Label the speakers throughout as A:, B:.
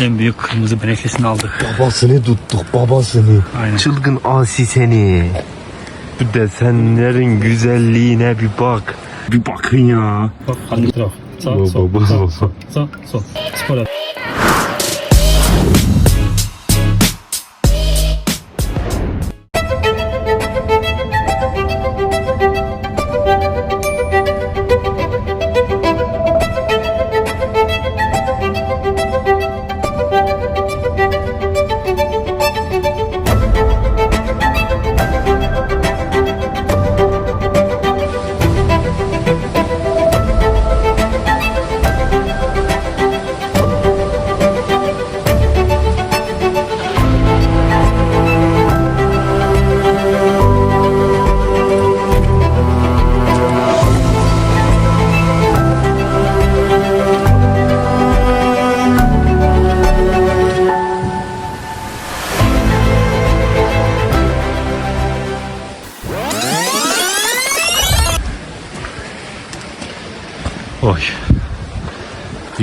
A: En büyük kırmızı beneklisini aldık.
B: Babasını tuttuk babasını.
A: Aynen.
B: Çılgın asi seni. Bu desenlerin güzelliğine bir bak. Bir bakın ya.
A: Bak hangi taraf? Sağ, sol, sağ, sağ, sol. Spor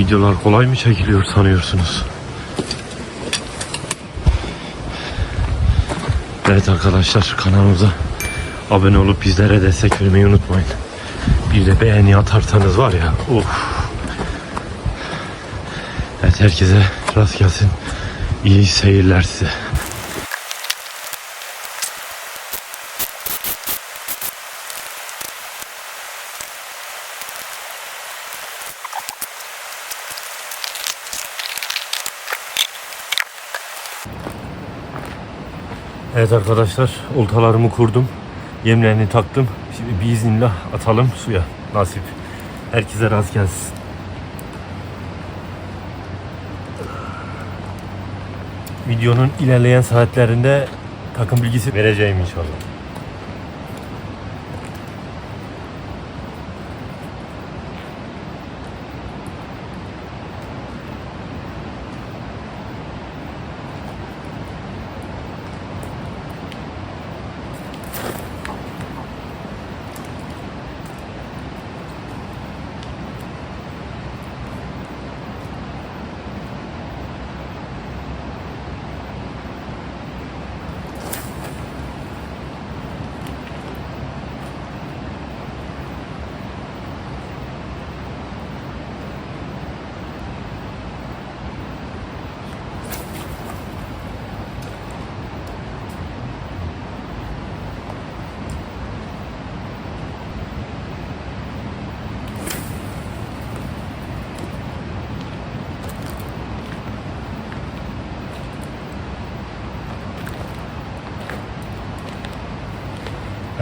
B: Videolar kolay mı çekiliyor sanıyorsunuz? Evet arkadaşlar kanalımıza abone olup bizlere destek vermeyi unutmayın. Bir de beğeni atarsanız var ya of. Evet herkese rast gelsin. İyi seyirler size. Evet arkadaşlar oltalarımı kurdum. Yemlerini taktım. Şimdi biiznillah atalım suya. Nasip. Herkese rast gelsin. Videonun ilerleyen saatlerinde takım bilgisi vereceğim inşallah.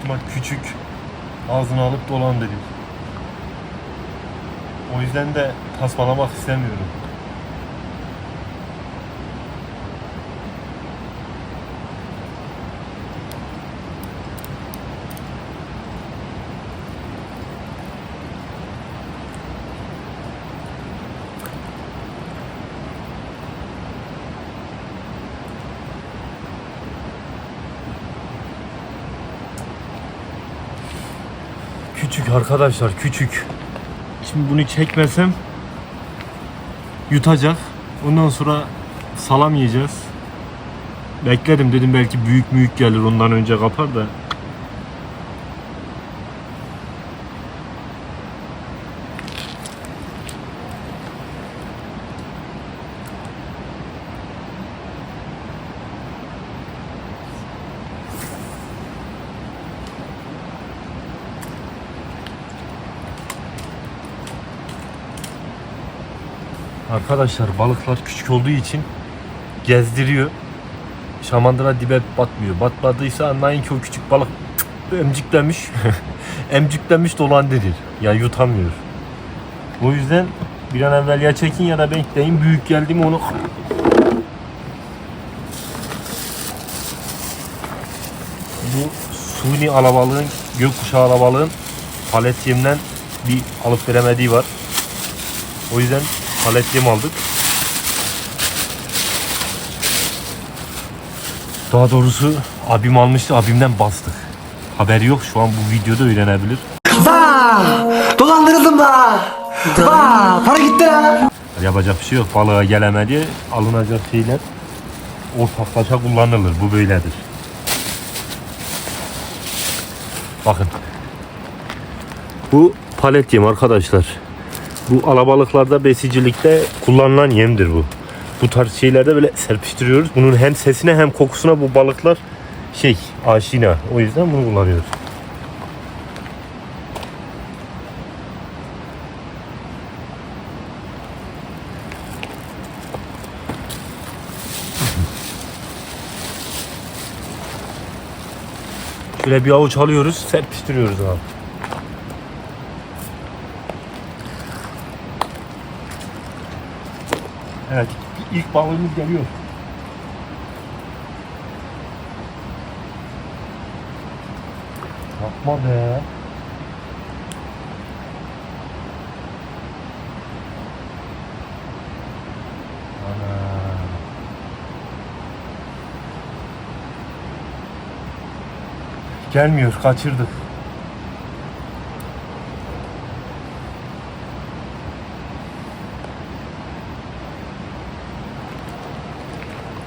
B: ihtimal küçük. Ağzını alıp dolan dedi. O yüzden de tasmalamak istemiyorum. Küçük arkadaşlar küçük. Şimdi bunu çekmesem yutacak. Ondan sonra salam yiyeceğiz. Bekledim dedim belki büyük büyük gelir ondan önce kapar da. Arkadaşlar balıklar küçük olduğu için gezdiriyor. Şamandıra dibe batmıyor. Batmadıysa anlayın ki o küçük balık emciklemiş. emciklemiş dolandırır. Ya yutamıyor. O yüzden bir an evvel ya çekin ya da bekleyin. Büyük geldi mi onu bu suni alabalığın, gökkuşağı alabalığın palet yemden bir alıp veremediği var. O yüzden palet yem aldık. Daha doğrusu abim almıştı, abimden bastık. Haberi yok şu an bu videoda öğrenebilir.
C: Vaa! Dolandırıldım da. Vaa! Para gitti la.
B: Yapacak bir şey yok. Balığa gelemedi. Alınacak şeyler ortaklaşa kullanılır. Bu böyledir. Bakın. Bu palet yem arkadaşlar. Bu alabalıklarda besicilikte kullanılan yemdir bu. Bu tarz şeylerde böyle serpiştiriyoruz. Bunun hem sesine hem kokusuna bu balıklar şey aşina. O yüzden bunu kullanıyoruz. Şöyle bir avuç alıyoruz, serpiştiriyoruz abi. Evet, ilk balığımız geliyor. Yapma be. Gelmiyor, kaçırdık.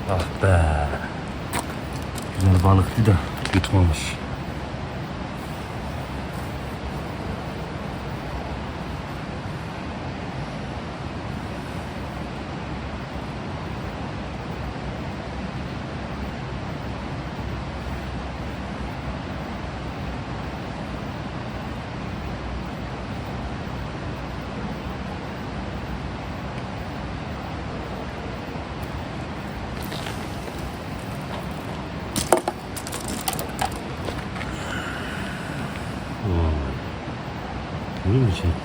B: Ah be. Güzel balıktı da yutmamış.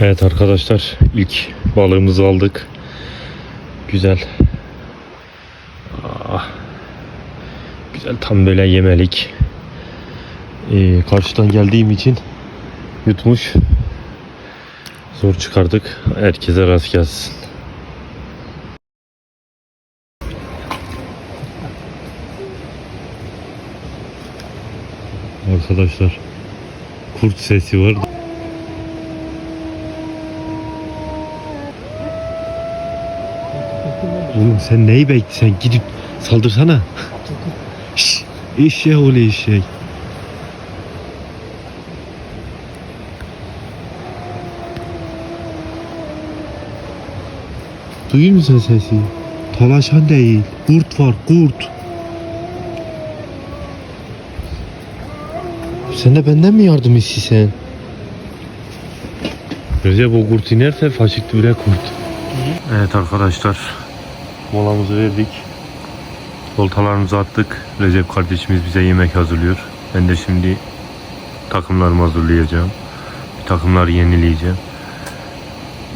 B: Evet arkadaşlar ilk balığımızı aldık. Güzel. Ah. Güzel tam böyle yemelik. Ee, karşıdan geldiğim için yutmuş. Zor çıkardık. Herkese rast gelsin. Arkadaşlar kurt sesi var. Oğlum sen neyi bekle sen gidip saldırsana. Şşş, eşeğe oğlu eşek. Duyuyor musun sesi? Talaşan değil. Kurt var kurt. Sen de benden mi yardım istiyorsun? Recep o kurt inerse faşik düre kurt. Evet arkadaşlar. Molamızı verdik. Oltalarımızı attık. Recep kardeşimiz bize yemek hazırlıyor. Ben de şimdi takımlarımı hazırlayacağım. Bir takımları yenileyeceğim.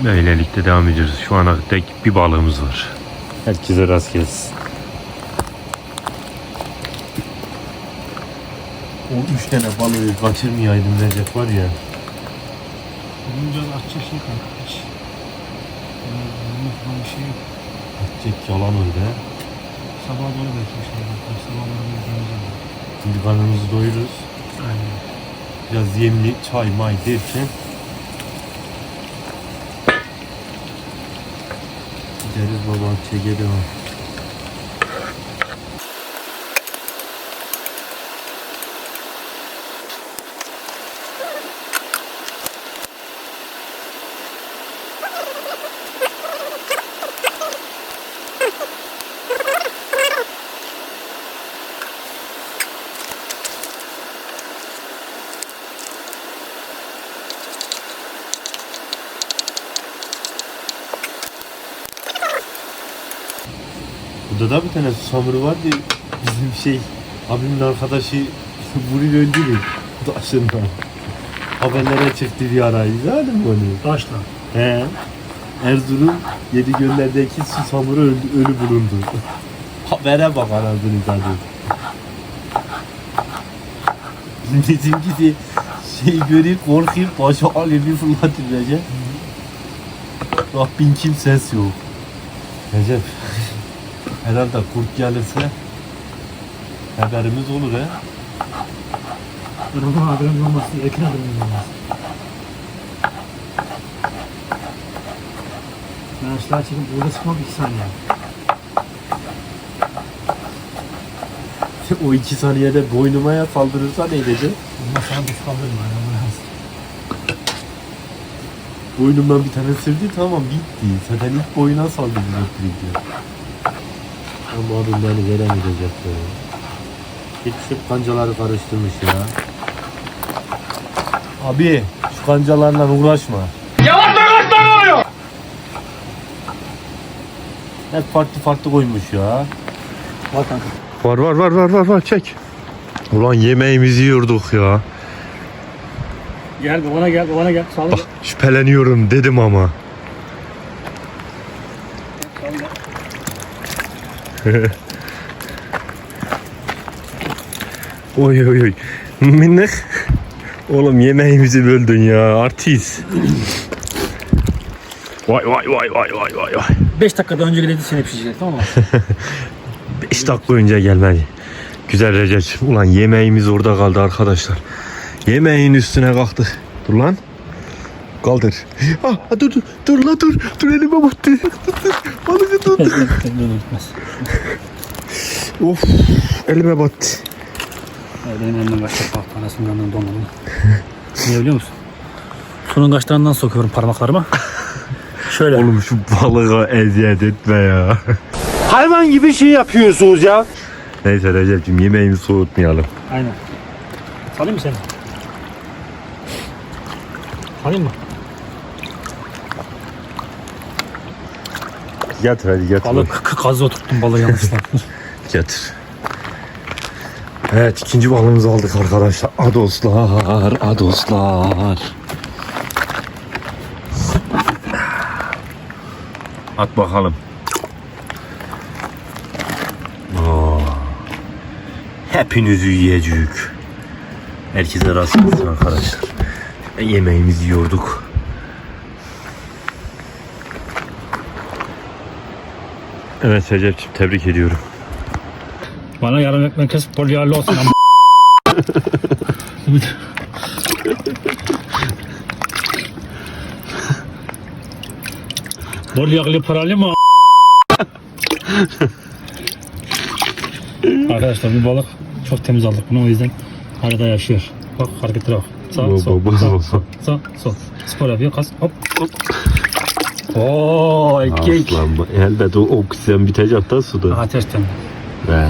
B: Böylelikle devam ediyoruz. Şu ana dek bir balığımız var. Herkese rast gelsin. O üç tane balığı kaçırmayaydım Recep var ya.
A: Bulunca açacak şey kanka. Hiç. bir şey yok.
B: Atacak yalan öyle.
A: Sabah doğru bekliyor şey. Sabahları bekliyor.
B: Şimdi karnımızı doyururuz.
A: Aynen.
B: Biraz yemli çay may derken Gideriz baba çeke devam. Tane susamuru var diye bizim şey abimin arkadaşı vuruyor öldürür taşından. Haberlere çıktı bir ara izledin mi onu?
A: Başla.
B: He. Erzurum yedi göllerdeki susamuru öldü, ölü bulundu. Habere bak anasını tadı. Bizimkisi şey görüp korkuyor başı alıyor bir fırlatır Recep. Rabbin kim ses yok. Recep. Herhalde kurt gelirse haberimiz olur he.
A: Durumun haberim olması, yakın haberim olması. Ben aşağı çekip burada sıkmak iki saniye.
B: O iki saniyede boynuma ya saldırırsa ne edecek?
A: Bundan sonra bir kaldırma. Yani.
B: Boynumdan bir tane sürdü tamam bitti. Zaten ilk boyuna saldırdı direkt. Ama abim beni veremeyecek böyle. Gitmiş kancaları karıştırmış ya. Abi şu kancalarla uğraşma. Yavaş uğraşma Hep farklı farklı koymuş ya.
A: Bak kanka.
B: Var var var var var var çek. Ulan yemeğimizi yiyorduk ya.
A: Gel babana gel babana gel. Sağ ol.
B: Bak şüpheleniyorum dedim ama. oy oy oy. Minnak. Oğlum yemeğimizi böldün ya artist. Vay vay vay vay vay vay vay.
A: 5 dakikada önce geldi seni pişirecek tamam mı?
B: 5 dakika önce gelmedi. Güzel Recep. Ulan yemeğimiz orada kaldı arkadaşlar. Yemeğin üstüne kalktık. Dur lan. Kaldır. Ah, dur dur dur la dur. Dur elime battı. Balığı.
A: Unutmaz.
B: of elime battı.
A: Benim elimden kaçtı bak anasından donanım. Niye biliyor musun? Sunun kaçlarından sokuyorum parmaklarıma. Şöyle.
B: Oğlum şu balığa eziyet etme ya.
C: Hayvan gibi şey yapıyorsunuz ya.
B: Neyse Recep'cim yemeğimizi soğutmayalım.
A: Aynen. Salayım mı seni? Salayım mı?
B: Getir hadi getir.
A: Balık kazı oturttum balığı yanlışlıkla.
B: Getir. Evet ikinci balığımızı aldık arkadaşlar. Adoslar, adoslar. At bakalım. Oo. Hepinizi yiyecek. Herkese rast gelsin arkadaşlar. E, Yemeğimizi yiyorduk. Evet Recep'ciğim tebrik ediyorum.
A: Bana yarım ekmek kes polyarlı olsun. yağlı paralı mı? Arkadaşlar bu balık çok temiz aldık bunu o yüzden arada yaşıyor. Bak hareketlere bak. Sağ, sol, sağ, sol, sağ, sol. Spor yapıyor kas. Hop, hop. Oo erkek.
B: Aslanma. Elbet o oksijen bitecek da suda.
A: Ateşten.
B: He.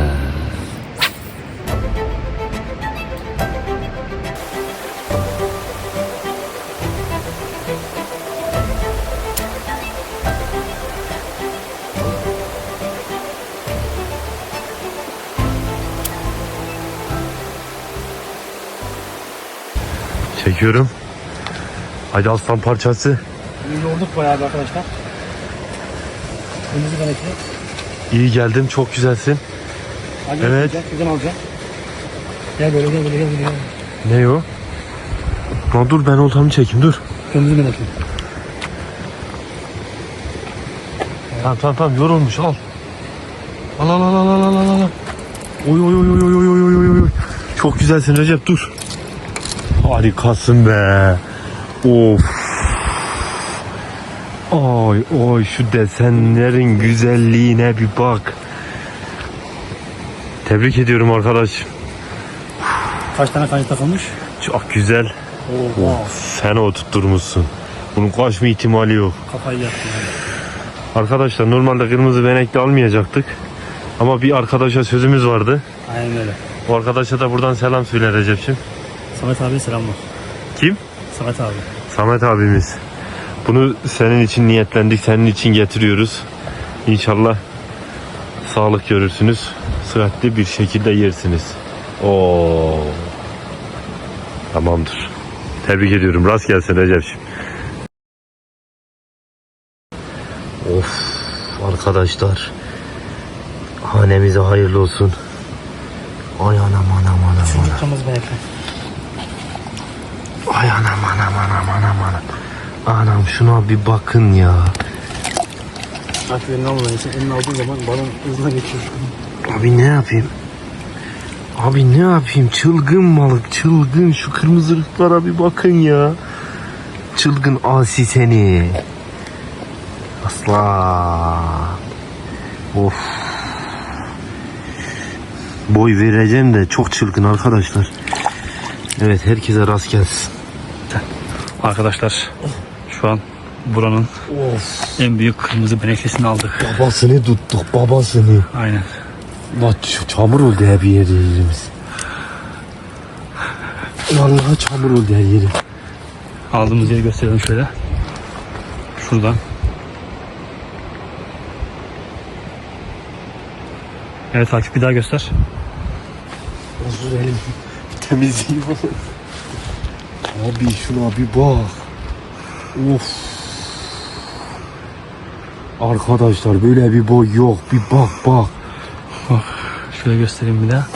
B: Çekiyorum. Hadi aslan parçası.
A: Yoğurduk bayağı bir arkadaşlar. Kırmızı benekli.
B: İyi geldim çok güzelsin.
A: Hadi
B: Evet.
A: Güzel, güzel alacak. Gel böyle gel böyle gel böyle.
B: Ne o? Lan dur ben oltamı çekeyim dur.
A: Kırmızı benekli.
B: Tamam tamam tamam yorulmuş al. Al al al al al al al al. Oy oy oy oy oy oy oy oy oy. Çok güzelsin Recep dur. Harikasın be. Of. Oy oy şu desenlerin güzelliğine bir bak. Tebrik ediyorum arkadaş.
A: Kaç tane kayıt takılmış?
B: Çok güzel.
A: Oo.
B: Sen oturtturmuşsun. Bunun kaçma ihtimali yok.
A: Kafayı yaktı yani.
B: Arkadaşlar normalde kırmızı benekli almayacaktık. Ama bir arkadaşa sözümüz vardı.
A: Aynen öyle.
B: O arkadaşa da buradan selam söyle Recep'ciğim.
A: Samet abi selamlar.
B: Kim?
A: Samet abi.
B: Samet abimiz. Bunu senin için niyetlendik, senin için getiriyoruz. İnşallah sağlık görürsünüz. Sıhhatli bir şekilde yersiniz. Oo. Tamamdır. Tebrik ediyorum. Rast gelsin Recep'ciğim. Of arkadaşlar. Hanemize hayırlı olsun. Ay anam anam anam anam. Ay anam anam anam anam anam. Anam şuna bir bakın ya.
A: Artık elini almadan için elini aldığı zaman balon hızına geçiyor.
B: Abi ne yapayım? Abi ne yapayım? Çılgın balık, çılgın. Şu kırmızı ırklara bir bakın ya. Çılgın asi seni. Asla. Of. Boy vereceğim de çok çılgın arkadaşlar. Evet herkese rast gelsin.
A: Arkadaşlar şu an buranın en büyük kırmızı beneklisini aldık.
B: Babasını tuttuk babasını.
A: Aynen.
B: Lan çamur oldu her bir yer yerimiz. Vallahi çamur oldu her yeri.
A: Aldığımız yeri gösterelim şöyle. Şuradan. Evet Akif bir daha göster.
B: Hazır elim temizliği. Abi şuna bir bak. Of. Arkadaşlar böyle bir boy yok. Bir bak bak.
A: Şöyle göstereyim bir daha.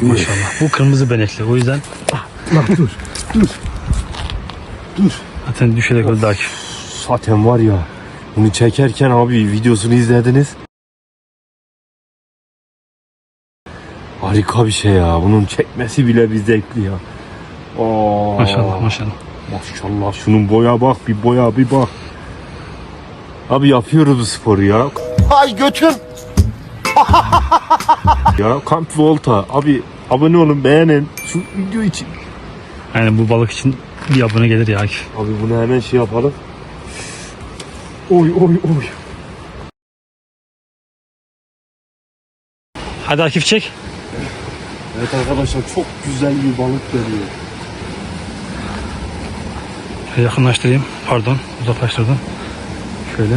A: Maşallah. Bu kırmızı benekli. O yüzden
B: Lan dur. Dur. Dur.
A: zaten düşerek öldü Akif.
B: Zaten var ya. Bunu çekerken abi videosunu izlediniz. Harika bir şey ya. Bunun çekmesi bile bir zevkli ya. Aa,
A: Maşallah maşallah.
B: Maşallah şunun boya bak bir boya bir bak. Abi yapıyoruz bu sporu ya.
C: Ay götüm.
B: Ya Camp Volta. Abi abone olun beğenin. Şu video için.
A: Yani bu balık için bir abone gelir ya.
B: Abi bunu hemen şey yapalım. Oy oy oy.
A: Hadi Akif çek.
B: Evet arkadaşlar çok güzel bir balık geliyor.
A: Şöyle yakınlaştırayım. Pardon uzaklaştırdım. Şöyle.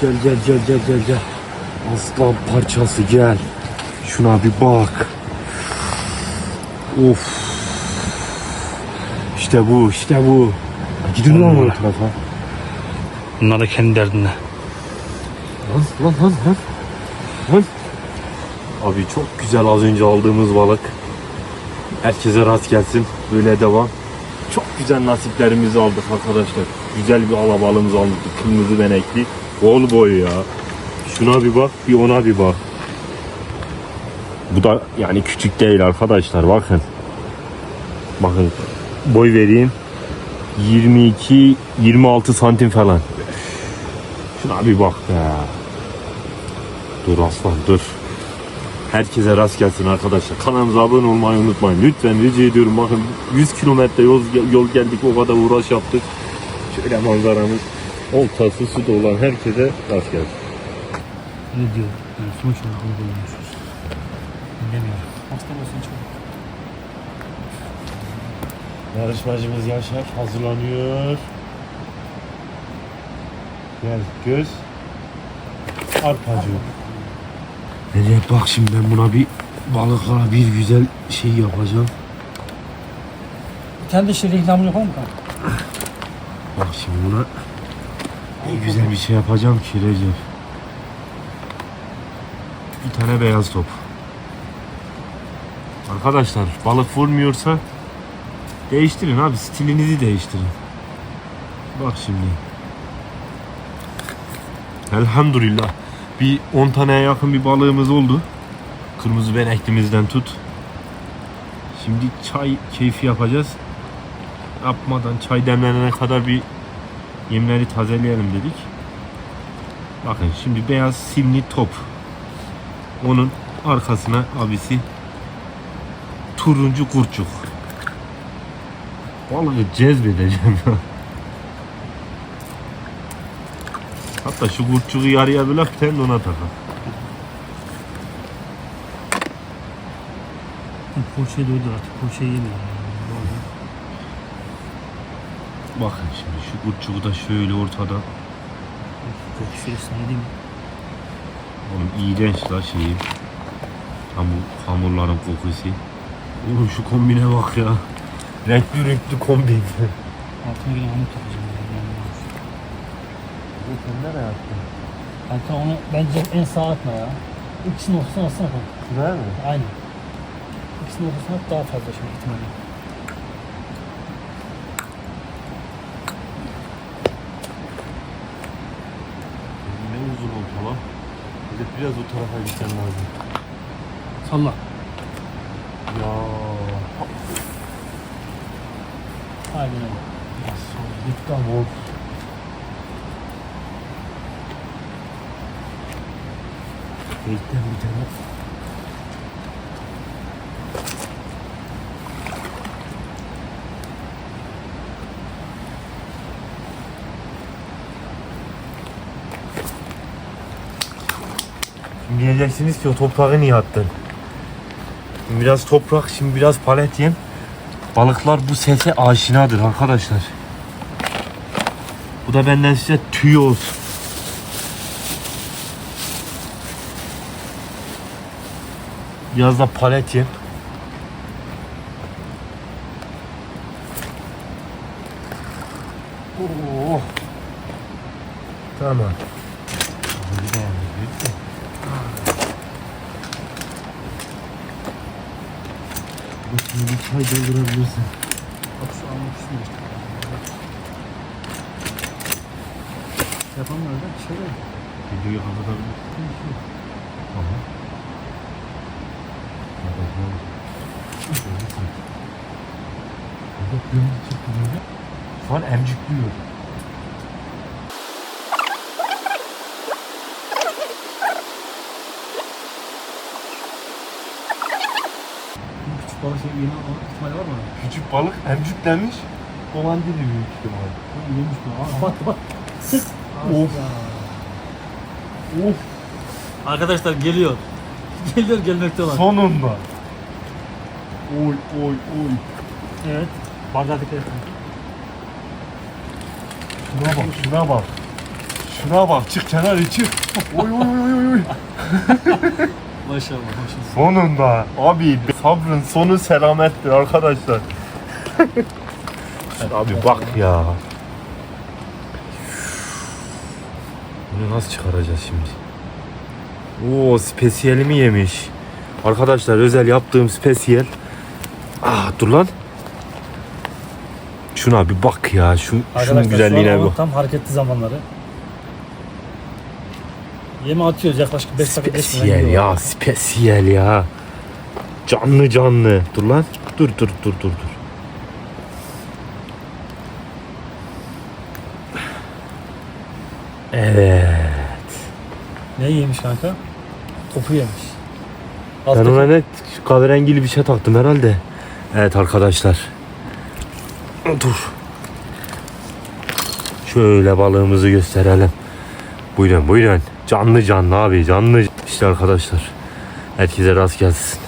B: Gel gel gel gel gel gel. Aslan parçası gel. Şuna bir bak. Of. İşte bu işte bu. Gidin lan o tarafa.
A: Bunlar da kendi derdinde.
B: Lan lan lan. Lan. Abi çok güzel az önce aldığımız balık. Herkese rast gelsin. Böyle devam. Çok güzel nasiplerimizi aldık arkadaşlar. Güzel bir alabalığımız aldık. Kırmızı benekli. Bol boy ya. Şuna bir bak, bir ona bir bak. Bu da yani küçük değil arkadaşlar bakın. Bakın boy vereyim. 22 26 santim falan. Şuna bir bak be. Dur aslan dur. Herkese rast gelsin arkadaşlar. Kanalımıza abone olmayı unutmayın. Lütfen rica ediyorum. Bakın 100 kilometre yol, yol geldik o kadar uğraş yaptık. Şöyle manzaramız. Oltası su olan herkese rast gelsin.
A: Ne diyor? Yani sonuç olarak bunu bulmuyorsunuz. Bilemiyorum. Hasta olsun çok.
B: Yarışmacımız Yaşar hazırlanıyor. Gel göz. Arpacı. Recep bak şimdi ben buna bir balıklara bir güzel şey yapacağım.
A: Bir tane de şey reklamını yapalım mı kanka?
B: Bak şimdi buna bir güzel bir şey yapacağım ki Recep. Bir tane beyaz top. Arkadaşlar balık vurmuyorsa değiştirin abi stilinizi değiştirin. Bak şimdi. Elhamdülillah. Bir 10 taneye yakın bir balığımız oldu. Kırmızı beneklimizden tut. Şimdi çay keyfi yapacağız. Yapmadan çay demlenene kadar bir yemleri tazeleyelim dedik. Bakın şimdi beyaz simli top. Onun arkasına abisi turuncu kurçuk. Balığı cezbedeceğim ya. Hatta şu kurçuğu yarıya bölüp sen de ona takar.
A: Poğaçayı doydu artık. Poğaçayı yemiyor.
B: Bakın şimdi şu kurçuğu da şöyle ortada.
A: Kokusu değil mi?
B: Oğlum iğrenç la şeyi. Tam bu hamurların kokusu. Oğlum şu kombine bak ya. Renkli renkli kombin.
A: Altına gelen hamur takacağım.
B: Nereye attın?
A: Kanka onu bence en sağa atma ya. İkisinin ortasına atsana kanka.
B: Şuraya mı?
A: Aynen. İkisinin ortasına at daha fazla şimdi ihtimalle.
B: Ne uzun lan. Bir de biraz o tarafa gitsen lazım.
A: Salla.
B: Ya.
A: Aynen öyle.
B: Gitti ama. Bekten bir tane. Şimdi diyeceksiniz ki o toprağı niye attın? Şimdi biraz toprak, şimdi biraz palet yem. Balıklar bu sese aşinadır arkadaşlar. Bu da benden size tüy olsun. Biraz da palet yem. Oh. Tamam. Bakın bir çay doldurabilirsin.
A: Bak şu almak istiyor işte. Yapalım öyle. Şöyle.
B: Videoyu kapatabilirsin. Tamam. Şu an emcikliyor.
A: Küçük balık şey yeni alma ihtimali var mı?
B: Küçük balık emciklenmiş. Olan dili büyük ihtimal.
A: Yemiş bu. Aa, bak. Sık.
B: Of. Of.
A: Arkadaşlar geliyor. Geliyor gelmekte olan.
B: Sonunda. Oy oy oy.
A: Evet. Dikkat et.
B: Şuna bak şuna bak. Şuna bak çık kenara çık. Oy oy oy oy oy.
A: Maşallah maşallah.
B: Sonunda abi sabrın sonu selamettir arkadaşlar. abi bak ya. Bunu nasıl çıkaracağız şimdi? Oo spesiyelimi yemiş. Arkadaşlar özel yaptığım spesiyel. Ah dur lan. Şuna bir bak ya. Şu, şunun güzelliğine
A: an
B: bak.
A: tam hareketli zamanları. Yemi atıyoruz yaklaşık 5 dakika geçmeden
B: Spesiyel ya spesiyel ya. Canlı canlı. Dur lan. Dur dur dur dur dur. Evet.
A: Ne yemiş kanka? Topu yemiş.
B: Ben
A: Alttaki-
B: ona net kahverengili bir şey taktım herhalde. Evet arkadaşlar. Dur. Şöyle balığımızı gösterelim. Buyurun buyurun. Canlı canlı abi canlı. İşte arkadaşlar. Herkese rast gelsin.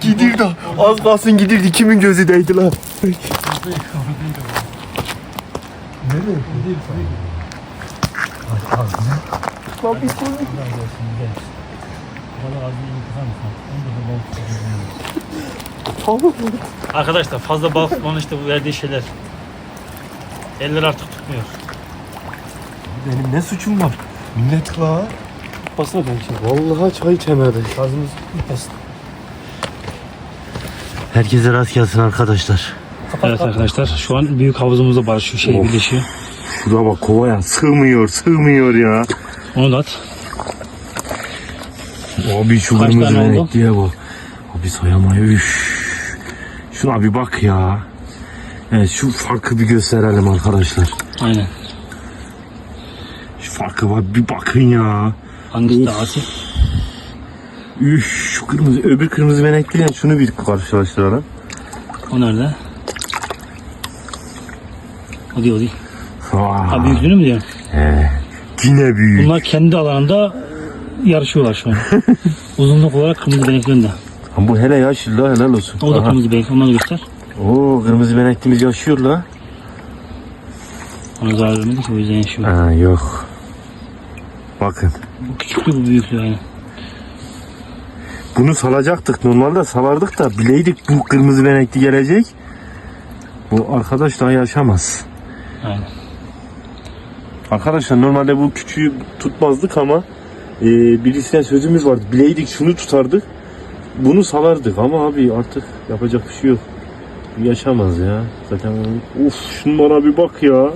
B: Gidirdi. Az kalsın gidirdi. Kimin gözü değdi lan?
A: Arkadaşlar fazla balık tutmanın işte bu verdiği şeyler. Eller artık tutmuyor.
B: Benim ne suçum var? Minnet la.
A: Basına ben şey.
B: Vallahi çay içemedi.
A: Gazımız bitmesin.
B: Herkese rast gelsin arkadaşlar.
A: Evet arkadaşlar şu an büyük havuzumuzda barışıyor şey birleşiyor.
B: Şuraya bak kovaya sığmıyor sığmıyor ya.
A: Onu da at.
B: Abi şu
A: Kaç
B: kırmızı
A: tane oldu?
B: benekliye bak. Abi sayamayı üş. Şuna bir bak ya. Evet şu farkı bir gösterelim arkadaşlar.
A: Aynen.
B: Şu farkı var bir bakın ya.
A: Hangisi daha asil?
B: Üş şu kırmızı öbür kırmızı benekliyle şunu bir karşılaştıralım.
A: O nerede? O değil o değil.
B: Aa,
A: Ha büyüklüğünü mü diyorsun?
B: he. Yine büyük.
A: Bunlar kendi alanında yarışıyorlar şu an. Uzunluk olarak kırmızı beneklerinde.
B: Ama bu hele yaşlı la helal olsun.
A: O da
B: Aha.
A: kırmızı benekli. Onları göster.
B: Oo kırmızı beneklimiz yaşıyor la.
A: Ona zarar vermedi ki o yüzden yaşıyor.
B: Ha yok. Bakın.
A: Bu küçüklüğü bu büyüklüğü aynen.
B: Bunu salacaktık. Normalde salardık da bileydik bu kırmızı benekli gelecek. Bu arkadaş daha yaşamaz.
A: Aynen.
B: Arkadaşlar normalde bu küçüğü tutmazdık ama e, birisine sözümüz vardı. Bileydik şunu tutardık. Bunu salardık ama abi artık yapacak bir şey yok. Yaşamaz ya. Zaten of şunlara bir bak ya.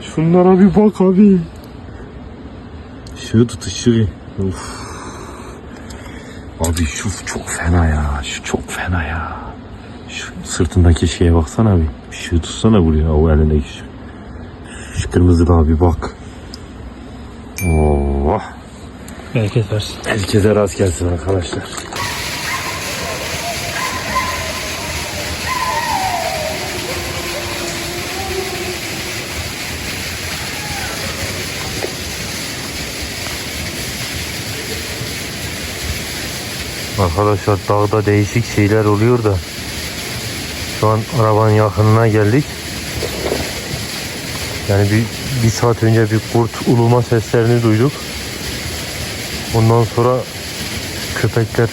B: Şunlara bir bak abi. Şu tut ışığı. Of. Abi şu çok fena ya. Şu çok fena ya. Şu sırtındaki şeye baksana abi. Şu tutsana buraya o elindeki şu. Şu kırmızılığa bir bak. Oh.
A: Bereket versin.
B: Herkese rast gelsin arkadaşlar. Arkadaşlar dağda değişik şeyler oluyor da şu an arabanın yakınına geldik. Yani bir, bir saat önce bir kurt uluma seslerini duyduk. Ondan sonra köpekler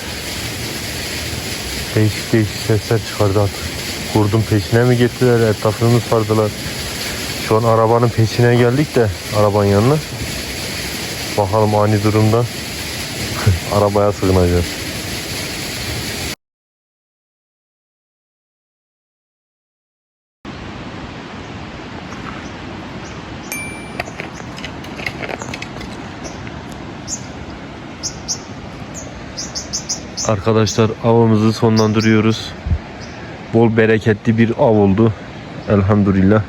B: değişik değişik sesler çıkardı artık. Kurdun peşine mi gittiler, etrafını sardılar? Şu an arabanın peşine geldik de arabanın yanına. Bakalım ani durumda arabaya sığınacağız. Arkadaşlar avımızı sonlandırıyoruz. Bol bereketli bir av oldu. Elhamdülillah.